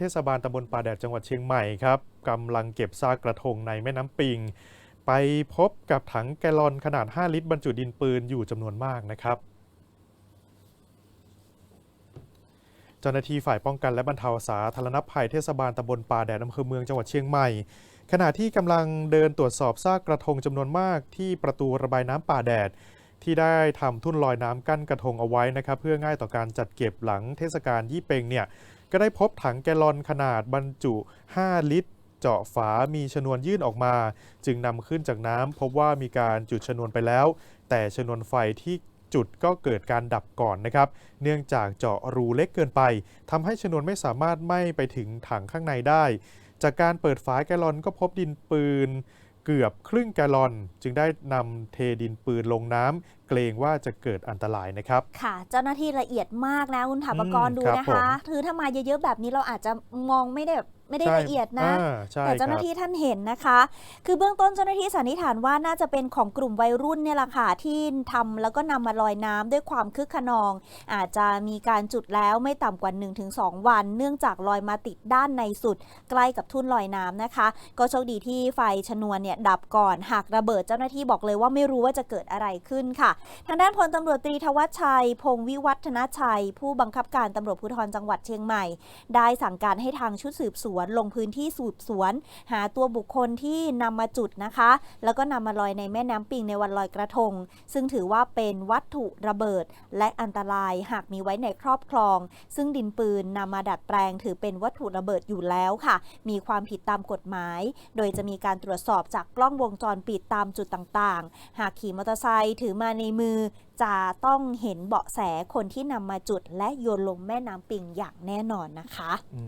เทศบาลตำบลป่าแดดจังหวัดเชียงใหม่ครับกำลังเก็บซากกระทงในแม่น้ำปิง ไปพบกับถังแกลลอนขนาด 5 ลิตรบรรจุดินปืนอยู่จำนวนมากนะครับเจ้าหน้าที่ฝ่ายป้องกันและบรรเทาสาธารณภัยเทศบาลตำบลป่าแดดอำเภอเมืองจังหวัดเชียงใหม่ ขณะที่กำลังเดินตรวจสอบซากกระทงจำนวนมากที่ประตูระบายน้ำป่าแดด ที่ได้ทำทุ่นลอยน้ำกั้นกระทงเอาไว้นะครับ เพื่อง่ายต่อการจัดเก็บหลังเทศกาลยี่เปงเนี่ย ก็ได้พบถังแกลลอนขนาดบรรจุ 5 ลิตร เจาะฝามีชนวนยื่นออกมา จึงนำขึ้นจากน้ำพบว่ามีการจุดชนวนไปแล้ว แต่ชนวนไฟที่จุดก็เกิดการดับก่อนนะครับ เนื่องจากเจาะรูเล็กเกินไปทำให้ชนวนไม่สามารถไหม้ไปถึงถังข้างในได้ จากการเปิดฝาแกลลอนก็พบดินปืน เกือบครึ่งแกลลอน จึงได้นำเทดินปืนลงน้ำเกรงว่าจะเกิดอันตรายนะครับ ค่ะ เจ้าหน้าที่ละเอียดมากนะ คุณถาปกรณ์อืมดูครับนะคะคือถ้ามาเยอะๆแบบนี้เราอาจจะมองไม่ได้แบบ ไม่ได้ใช่ละเอียดนะอ่าใช่แต่เจ้าหคน้ารับที่ท่านเห็นนะคะ คือเบื้องต้นเจ้าหน้าที่สันนิษฐานว่าน่าจะเป็นของกลุ่มวัยรุ่นเนี่ยแหละค่ะที่ทำแล้วก็นำมาลอยน้ำด้วยความคึกขนอง อาจจะมีการจุดแล้วไม่ต่ำกว่า 1-2 วัน เนื่องจากลอยมาติดด้านในสุด ใกล้กับทุ่นลอยน้ำนะคะ ก็โชคดีที่ไฟชนวนเนี่ยดับก่อนหากระเบิดเจ้าหน้าที่บอกเลยว่าไม่รู้ว่าจะเกิดอะไรขึ้นค่ะ ทางด้านพลตำรวจตรีทวัชชัย พงศ์วิวัฒนชัย ผู้บังคับการตำรวจภูธรจังหวัดเชียงใหม่ ได้สั่งการให้ทางชุดสืบสวนลงพื้นที่สืบสวน หาตัวบุคคลที่นำมาจุดนะคะ แล้วก็นำมาลอยในแม่น้ำปิงในวันลอยกระทง ซึ่งถือว่าเป็นวัตถุระเบิดและอันตรายหากมีไว้ในครอบครอง ซึ่งดินปืนนำมาดัดแปลง ถือเป็นวัตถุระเบิดอยู่แล้วค่ะ มีความผิดตามกฎหมาย โดยจะมีการตรวจสอบจากกล้องวงจรปิดตามจุดต่างๆ หากขี่มอเตอร์ไซค์ถือมาในมือจะต้องเห็นเบาะแสคนที่นำมาจุดและโยนลงแม่น้ำปิงอย่างแน่นอนนะคะ